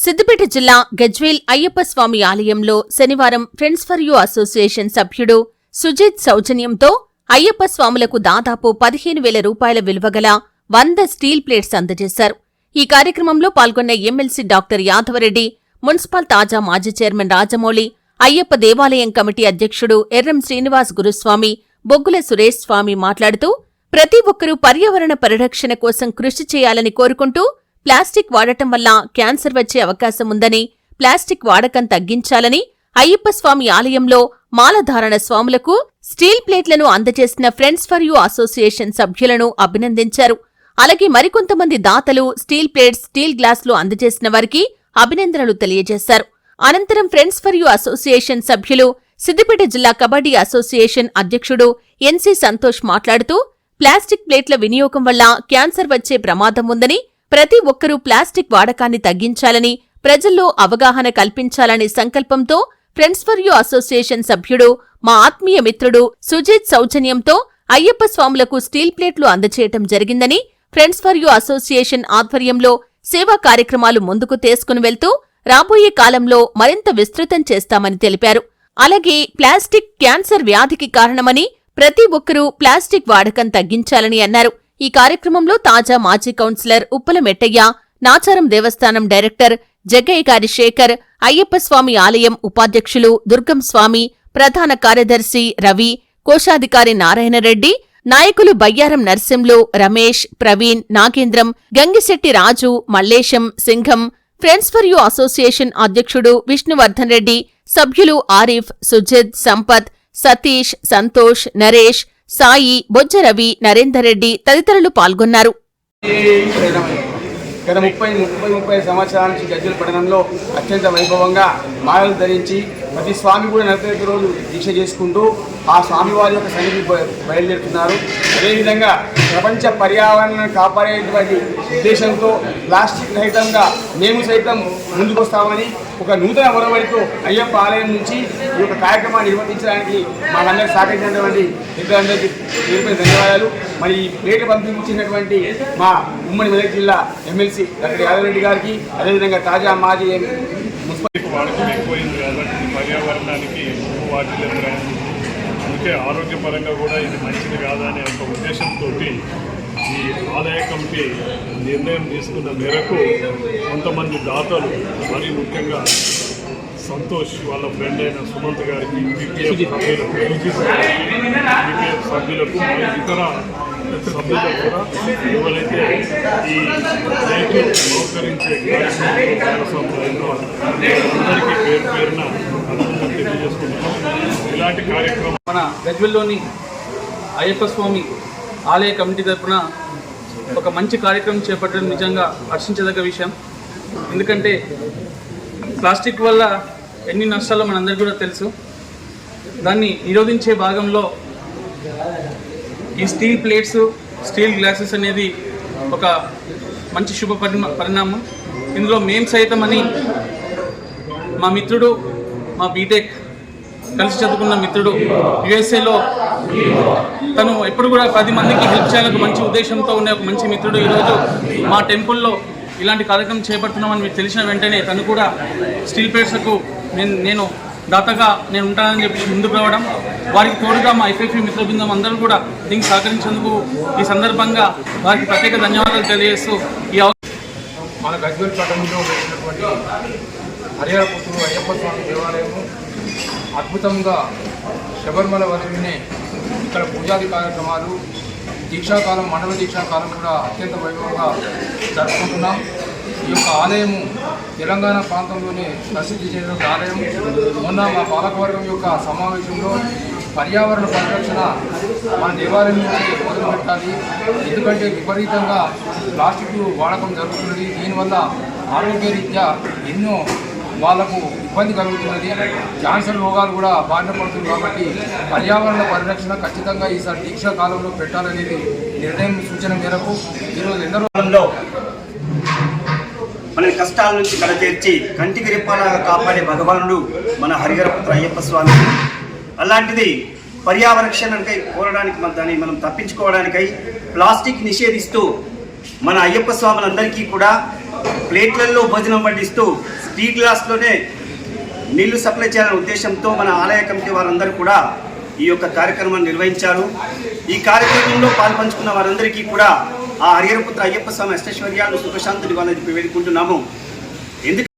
సిద్దిపేట జిల్లా గజ్వేల్ అయ్యప్ప స్వామి ఆలయంలో శనివారం ఫ్రెండ్స్ ఫర్ యూ అసోసియేషన్ సభ్యుడు సుజిత్ సౌజన్యంతో అయ్యప్ప స్వాములకు దాదాపు పదిహేను వేల రూపాయల విలువగల వంద స్టీల్ ప్లేట్స్ అందజేశారు. ఈ కార్యక్రమంలో పాల్గొన్న ఎమ్మెల్సీ డాక్టర్ యాదవరెడ్డి మున్సిపల్ తాజా మాజీ చైర్మన్ రాజమౌళి అయ్యప్ప దేవాలయం కమిటీ అధ్యక్షుడు ఎర్రం శ్రీనివాస్ గురుస్వామి బొగ్గుల సురేష్ స్వామి మాట్లాడుతూ ప్రతి ఒక్కరూ పర్యావరణ పరిరక్షణ కోసం కృషి చేయాలని కోరుకుంటూ ప్లాస్టిక్ వాడటం వల్ల క్యాన్సర్ వచ్చే అవకాశం ఉందని ప్లాస్టిక్ వాడకం తగ్గించాలని అయ్యప్ప స్వామి ఆలయంలో మాలధారణ స్వాములకు స్టీల్ ప్లేట్లను అందజేసిన ఫ్రెండ్స్ ఫర్ యూ అసోసియేషన్ సభ్యులను అభినందించారు. అలాగే మరికొంతమంది దాతలు స్టీల్ ప్లేట్స్ స్టీల్ గ్లాసులు అందజేసిన వారికి అభినందనలు తెలియజేశారు. అనంతరం ఫ్రెండ్స్ ఫర్ యూ అసోసియేషన్ సభ్యులు సిద్దిపేట జిల్లా కబడ్డీ అసోసియేషన్ అధ్యక్షుడు ఎన్సీ సంతోష్ మాట్లాడుతూ ప్లాస్టిక్ ప్లేట్ల వినియోగం వల్ల క్యాన్సర్ వచ్చే ప్రమాదం ఉందని ప్రతి ఒక్కరూ ప్లాస్టిక్ వాడకాన్ని తగ్గించాలని ప్రజల్లో అవగాహన కల్పించాలనే సంకల్పంతో ఫ్రెండ్స్ ఫర్ యూ అసోసియేషన్ సభ్యుడు మా ఆత్మీయ మిత్రుడు సుజిత్ సౌజన్యంతో అయ్యప్ప స్వాములకు స్టీల్ ప్లేట్లు అందచేయటం జరిగిందని ఫ్రెండ్స్ ఫర్ యూ అసోసియేషన్ ఆధ్వర్యంలో సేవా కార్యక్రమాలు ముందుకు తీసుకుని వెళ్తూ రాబోయే కాలంలో మరింత విస్తృతం చేస్తామని తెలిపారు. అలాగే ప్లాస్టిక్ క్యాన్సర్ వ్యాధికి కారణమని ప్రతి ఒక్కరూ ప్లాస్టిక్ వాడకం తగ్గించాలని అన్నారు. ఈ కార్యక్రమంలో తాజా మాజీ కౌన్సిలర్ ఉప్పల మెట్టయ్య నాచారం దేవస్థానం డైరెక్టర్ జగ్గయ్యగారి శేఖర్ అయ్యప్ప స్వామి ఆలయం ఉపాధ్యక్షులు దుర్గం స్వామి ప్రధాన కార్యదర్శి రవి కోశాధికారి నారాయణరెడ్డి నాయకులు Bayyaram Narsimlu Ramesh Praveen Nagendram Gangisetti Raju Mallesham Singham Friends For You Association అధ్యక్షుడు విష్ణువర్ధన్ రెడ్డి సభ్యులు ఆరిఫ్ సుజిత్ సంపత్ సతీష్ సంతోష్ నరేష్ సాయి బొజ్జరవి నరేందర్ రెడ్డి తదితరులు పాల్గొన్నారు. గత ముప్పై ముప్పై ముప్పై సంవత్సరాల నుంచి గజ్జల పట్టణంలో అత్యంత వైభవంగా మాలలు ధరించి ప్రతి స్వామి కూడా నలభై రోజు రోజులు దీక్ష చేసుకుంటూ ఆ స్వామి వారి యొక్క సన్నిధి బయ- బయలుదేరుతున్నారు. అదేవిధంగా ప్రపంచ పర్యావరణాన్ని కాపాడేటువంటి ఉద్దేశంతో ప్లాస్టిక్ రహితంగా మేము సైతం ముందుకొస్తామని ఒక నూతన ఒరవడితో అయ్యప్ప ఆలయం నుంచి ఈ యొక్క కార్యక్రమాన్ని నిర్వహించడానికి మాకందరికి సహకరించినటువంటి ఇద్దరందరికీ పేరుపై ధన్యవాదాలు. మరి ఈ ప్లేట్ పంపించినటువంటి మా ఉమ్మడి మెదక్ జిల్లా ఎమ్మెల్సీ డాక్టర్ యాదవరెడ్డి గారికి అదేవిధంగా తాజా మాజీ ఎం- మున్సిపల్ ఎక్కువైంది కాబట్టి పర్యావరణానికి వాటిలో అందుకే ఆరోగ్యపరంగా కూడా ఇది మంచిది కాదనే ఒక ఉద్దేశంతో ఈ ఆదాయ కమిటీ నిర్ణయం తీసుకున్న మేరకు కొంతమంది దాతలు మరీ ముఖ్యంగా సంతోష్ వాళ్ళ ఫ్రెండ్ అయిన సుమంత్ గారికి బీపీఎఫ్ సభ్యులకు బీపీఎఫ్ సభ్యులకు మరియు ఇతర సభ్యులకు కూడా ఎవరైతే ఈ రైతు సహకరించే కార్యక్రమంలో అందరికీ పేరు పేరున అభినందనలు తెలియజేసుకుంటున్నాం. మన గజ్వెల్లోని అయ్యప్ప స్వామి ఆలయ కమిటీ తరఫున ఒక మంచి కార్యక్రమం చేపట్టడం నిజంగా హర్షించదగ్గ విషయం. ఎందుకంటే ప్లాస్టిక్ వల్ల ఎన్ని నష్టాలు మనందరికీ కూడా తెలుసు. దాన్ని నిరోధించే భాగంలో ఈ స్టీల్ ప్లేట్స్ స్టీల్ గ్లాసెస్ అనేది ఒక మంచి శుభ పరిణామం. ఇందులో మేం సైతం అని మా మిత్రుడు మా బీటెక్ కలిసి చదువుకున్న మిత్రుడు యుఎస్ఏలో తను ఎప్పుడు కూడా పది మందికి హెల్ప్ చేయాలని మంచి ఉద్దేశంతో ఉండే ఒక మంచి మిత్రుడు. ఈరోజు మా టెంపుల్లో ఇలాంటి కార్యక్రమం చేపడుతున్నామని మీకు తెలిసిన వెంటనే తను కూడా స్టీల్ ప్లేట్స్లకు నేను నేను దాతగా నేను ఉంటానని చెప్పి ముందుకు రావడం వారికి తోడుగా మా ఎఫ్ఎఫ్ఈ మిత్ర బృందం అందరూ కూడా దీనికి సహకరించేందుకు ఈ సందర్భంగా వారికి ప్రత్యేక ధన్యవాదాలు తెలియజేస్తూ ఈ మన గజ్వేల్ పట్టణంలో అయ్యప్ప స్వామి దేవాలయము అద్భుతంగా శబరిమల వదిలినే ఇక్కడ పూజాది కార్యక్రమాలు దీక్షాకాలం మండల దీక్షాకాలం కూడా అత్యంత వైభవంగా జరుపుకుంటున్నాం. ఈ యొక్క ఆలయము తెలంగాణ ప్రాంతంలోనే ప్రసిద్ధి చెందిన ఆలయం. మొన్న మా పాలకవర్గం యొక్క సమావేశంలో పర్యావరణ పరిరక్షణ మన దేవాలయం నుంచి మొదలు పెట్టాలి. ఎందుకంటే విపరీతంగా ప్లాస్టిక్ వాడకం జరుగుతున్నది. దీనివల్ల ఆరోగ్యరీత్యా ఎన్నో వాళ్ళకు ఇబ్బంది కలుగుతున్నది. క్యాన్సర్ రోగాలు కూడా బారిన పడుతుంది కాబట్టి పర్యావరణ పరిరక్షణ ఖచ్చితంగా ఈసారి దీక్షా కాలంలో పెట్టాలనేది నిర్ణయం సూచన మేరకు ఈరోజు ఎందరో మన కష్టాల నుంచి కడతీర్చి కంటికి రెప్పాలాగా కాపాడే భగవానుడు మన హరిహరపుత్ర అయ్యప్ప స్వామి. అలాంటిది పర్యావరక్షణకై కోరడానికి మన దాన్ని మనం తప్పించుకోవడానికై ప్లాస్టిక్ నిషేధిస్తూ మన అయ్యప్ప స్వాములందరికీ కూడా ప్లేట్లలో భోజనం పండిస్తూ టీ గ్లాస్లోనే నీళ్ళు సప్లై చేయాలనే ఉద్దేశంతో మన ఆలయ కమిటీ వారందరూ కూడా ఈ యొక్క కార్యక్రమాన్ని నిర్వహించారు. ఈ కార్యక్రమంలో పాల్పంచుకున్న వారందరికీ కూడా ఆ హరిహరపుత్ర అయ్యప్ప స్వామి అష్టైశ్వర్యాలను సుఖశాంతి వాళ్ళని వేడుకుంటున్నాము. ఎందుకు